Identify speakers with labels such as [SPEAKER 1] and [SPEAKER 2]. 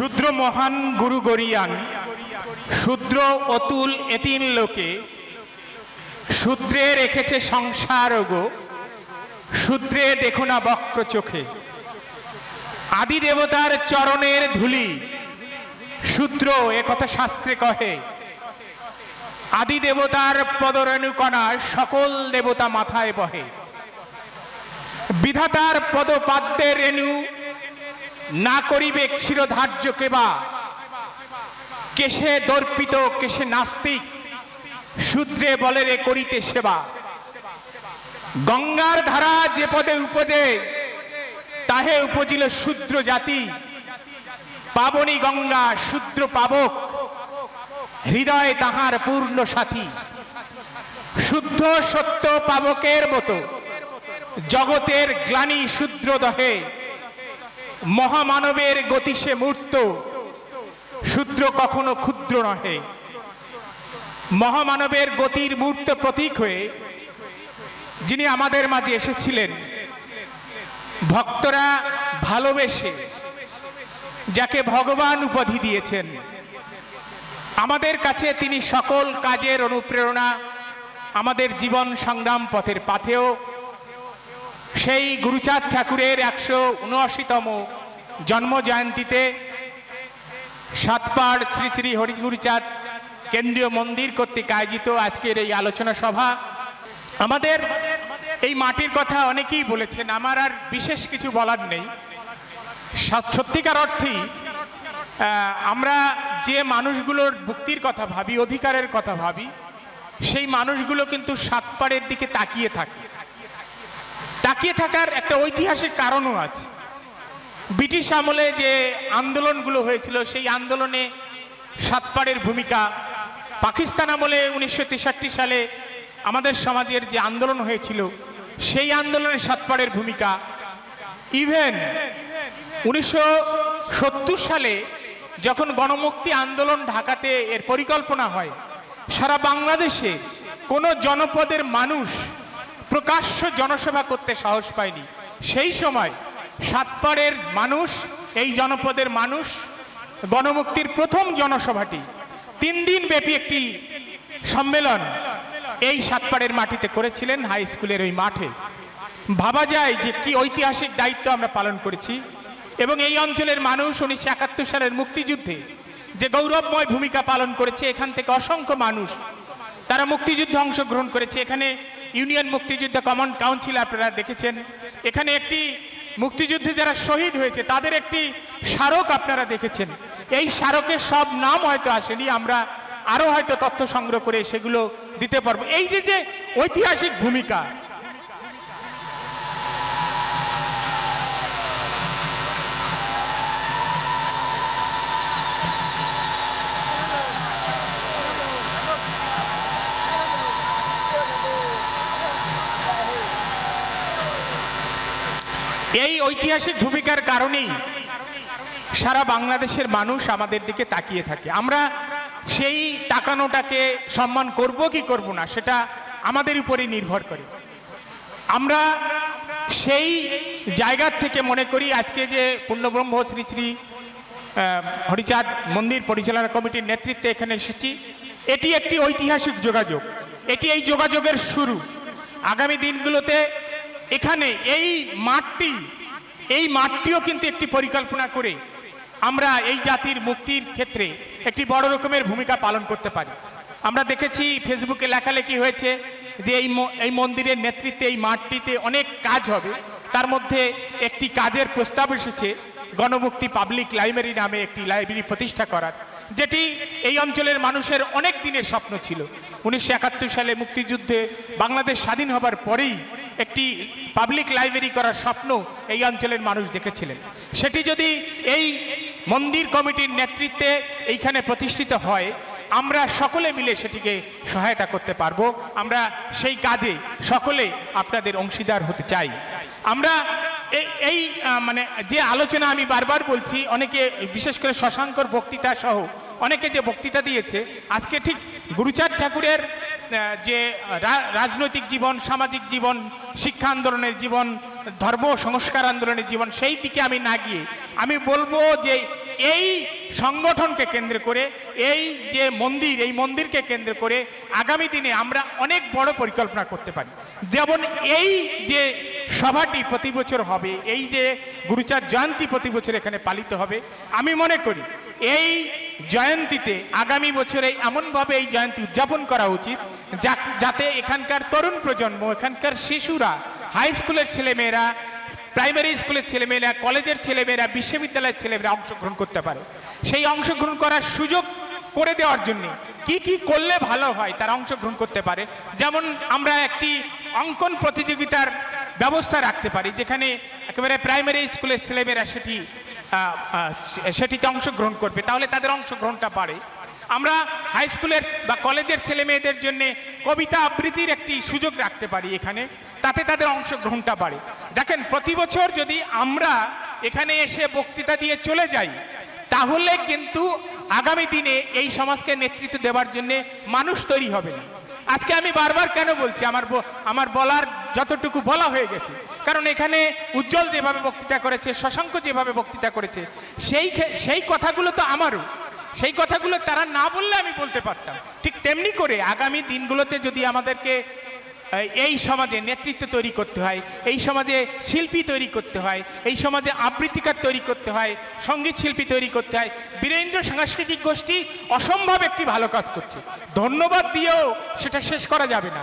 [SPEAKER 1] শূদ্র মহান গুরু গরিয়ান, শূদ্র অতুল এতিন লোকে, শূদ্রে রেখেছে সংসার গো, শূদ্রে দেখো না বক্র চোখে। আদি দেবতার চরণের ধুলি, শূদ্র একথা শাস্ত্রে কহে। আদি দেবতার পদরেণুকণা সকল দেবতা মাথায় বহে। বিধাতার পদপাদ্যের রেণু না করিবে ক্ষীরধার্য কেবা। কেশে দর্পিত কেশে নাস্তিক, শূদ্রে বলে রে করিতে সেবা। গঙ্গার ধারা যে পদে উপজে, তাহে উপজিল শূদ্র জাতি। পাবনী গঙ্গা শূদ্র পাবক, হৃদয় তাহার পূর্ণ সাথী। শুদ্ধ সত্য পাবকের মতো, জগতের গ্লানি শূদ্র দহে। মহামানবের গতি সে মূর্ত। শূদ্র কখনো ক্ষুদ্র নহে। মহামানবের গতির মূর্ত প্রতীক হয়ে যিনি আমাদের মাঝে এসেছিলেন, ভক্তরা ভালোবেসে যাকে ভগবান উপাধি দিয়েছেন। আমাদের কাছে তিনি সকল কাজের অনুপ্রেরণা আমাদের জীবন সংগ্রাম পথের পাথেও সেই গুরুচাঁদ ঠাকুরের একশো উনআশিতম জন্ম জয়ন্তীতে সাতপাড় শ্রী শ্রী হরিগুরুচাঁদ কেন্দ্রীয় মন্দির কর্তৃক আয়োজিত আজকের এই আলোচনা সভা। আমাদের এই মাটির কথা অনেকেই বলেছেন, আমার আর বিশেষ কিছু বলার নেই। সত- সত্যিকার অর্থেই আমরা যে মানুষগুলোর মুক্তির কথা ভাবি, অধিকারের কথা ভাবি, সেই মানুষগুলো কিন্তু সাতপাড়ের দিকে তাকিয়ে থাকে। তাকিয়ে থাকার একটা ঐতিহাসিক কারণও আছে। ব্রিটিশ আমলে যে আন্দোলনগুলো হয়েছিল, সেই আন্দোলনে সাতপাড়ের ভূমিকা। পাকিস্তান আমলে উনিশশো তেষট্টি সালে আমাদের সমাজের যে আন্দোলন হয়েছিল, সেই আন্দোলনে সাতপাড়ের ভূমিকা। ইভেন উনিশশো সত্তর সালে যখন গণমুক্তি আন্দোলন ঢাকাতে এর পরিকল্পনা হয়, সারা বাংলাদেশে কোনো জনপদের মানুষ প্রকাশ্য জনসভা করতে সাহস পায়নি। সেই সময় সাতপাড়ের মানুষ, এই জনপদের মানুষ, গণমুক্তির প্রথম জনসভাটি। তিন দিন ব্যাপী একটি সম্মেলন এই সাতপাড়ের মাটিতে করেছিলেন হাই স্কুলের ওই মাঠে। ভাবা যায় যে কি ঐতিহাসিক দায়িত্ব আমরা পালন করেছি এবং এই অঞ্চলের মানুষ উনিশশো একাত্তর সালের মুক্তিযুদ্ধে যে গৌরবময় ভূমিকা পালন করেছে, এখান থেকে অসংখ্য মানুষ তারা মুক্তিযুদ্ধে অংশগ্রহণ করেছে। এখানে ইউনিয়ন মুক্তিযুদ্ধ কমন কাউন্সিল আপনারা দেখেছেন। এখানে একটি মুক্তিযুদ্ধে যারা শহীদ হয়েছে, তাদের একটি স্মারক আপনারা দেখেছেন। এই স্মারকের সব নাম হয়তো আসেনি, আমরা আরও হয়তো তথ্য সংগ্রহ করে সেগুলো দিতে পারব। এই যে যে ঐতিহাসিক ভূমিকা এই ঐতিহাসিক ভূমিকার কারণেই সারা বাংলাদেশের মানুষ আমাদের দিকে তাকিয়ে থাকে। আমরা সেই তাকানোটাকে সম্মান করব কি করব না, সেটা আমাদের উপরেই নির্ভর করে। আমরা সেই জায়গার থেকে মনে করি, আজকে যে পূর্ণব্রহ্ম শ্রী শ্রী হরিচাঁদ মন্দির পরিচালনা কমিটির নেতৃত্বে এখানে এসেছি, এটি একটি ঐতিহাসিক যোগাযোগ। এটি এই যোগাযোগের শুরু। আগামী দিনগুলোতে এখানে এই মাঠটি, এই মাঠটিও কিন্তু একটি পরিকল্পনা করে আমরা এই জাতির মুক্তির ক্ষেত্রে একটি বড় রকমের ভূমিকা পালন করতে পারি। আমরা দেখেছি ফেসবুকে লেখালেখি হয়েছে যে এই এই মন্দিরের নেতৃত্বে, এই মাঠটিতে অনেক কাজ হবে। তার মধ্যে একটি কাজের প্রস্তাব এসেছে, গণমুক্তি পাবলিক লাইব্রেরি নামে একটি লাইব্রেরি প্রতিষ্ঠা করার, যেটি এই অঞ্চলের মানুষের অনেক দিনের স্বপ্ন ছিল। উনিশশো একাত্তর সালে মুক্তিযুদ্ধে বাংলাদেশ স্বাধীন হবার পরেই একটি পাবলিক লাইব্রেরি করার স্বপ্ন এই অঞ্চলের মানুষ দেখেছিলেন। সেটি যদি এই মন্দির কমিটির নেতৃত্বে এইখানে প্রতিষ্ঠিত হয়, আমরা সকলে মিলে সেটিকে সহায়তা করতে পারব। আমরা সেই কাজে সকলে আপনাদের অংশীদার হতে চাই। আমরা এই- মানে যে আলোচনা আমি বারবার বলছি, অনেকে বিশেষ করে শশাঙ্কর বক্তৃতা সহ অনেকে যে বক্তৃতা দিয়েছে, আজকে ঠিক গুরুচাঁদ ঠাকুরের যে রাজনৈতিক জীবন, সামাজিক জীবন, শিক্ষা আন্দোলনের জীবন, ধর্ম সংস্কার আন্দোলনের জীবন, সেই দিকে আমি না গিয়ে আমি বলব যে এই সংগঠনকে কেন্দ্র করে, এই যে মন্দির, এই মন্দিরকে কেন্দ্র করে আগামী দিনে আমরা অনেক বড় পরিকল্পনা করতে পারি। যেমন এই যে সভাটি প্রতি বছর হবে, এই যে গুরুচার জয়ন্তী প্রতি বছর এখানে পালিত হবে, আমি মনে করি এই জয়ন্তীতে আগামী বছরে এমনভাবে এই জয়ন্তী উদযাপন করা উচিত যাতে এখানকার তরুণ প্রজন্ম, এখানকার শিশুরা হাই স্কুলের ছেলেমেয়েরা প্রাইমারি স্কুলের ছেলেমেয়েরা কলেজের ছেলেমেয়েরা, বিশ্ববিদ্যালয়ের ছেলেমেয়েরা অংশগ্রহণ করতে পারে। সেই অংশগ্রহণ করার সুযোগ করে দেওয়ার জন্য কি কি করলে ভালো হয় তারা অংশগ্রহণ করতে পারে? যেমন আমরা একটি অঙ্কন প্রতিযোগিতার ব্যবস্থা রাখতে পারি, যেখানে একেবারে প্রাইমারি স্কুলের ছেলেমেয়েরা সেটি সেটিতে অংশগ্রহণ করবে। তাহলে তাদের অংশগ্রহণটা বাড়ে। আমরা হাই স্কুলের বা কলেজের ছেলে মেয়েদের জন্যে কবিতা আবৃত্তির একটি সুযোগ রাখতে পারি এখানে। তাতে তাদের অংশগ্রহণটা বাড়ে। দেখেন, প্রতি বছর যদি আমরা এখানে এসে বক্তৃতা দিয়ে চলে যাই, তাহলে কিন্তু আগামী দিনে এই সমাজকে নেতৃত্ব দেওয়ার জন্যে মানুষ তৈরি হবে না। আজকে আমি বারবার কেন বলছি, আমার আমার বলার যতটুকু বলা হয়ে গেছে। কারণ এখানে উজ্জ্বল যেভাবে বক্তৃতা করেছে, শশাঙ্ক যেভাবে বক্তৃতা করেছে, সেই সেই কথাগুলো তো আমারও। সেই কথাগুলো তারা না বললে আমি বলতে পারতাম। ঠিক তেমনি করে আগামী দিনগুলোতে যদি আমাদেরকে এই সমাজে নেতৃত্ব তৈরি করতে হয়, এই সমাজে শিল্পী তৈরি করতে হয়, এই সমাজে আবৃত্তিকার তৈরি করতে হয়, সংগীত শিল্পী তৈরি করতে হয়, বীরেন্দ্র সাংস্কৃতিক গোষ্ঠী অসম্ভব একটি ভালো কাজ করছে। ধন্যবাদ দিয়েও সেটা শেষ করা যাবে না।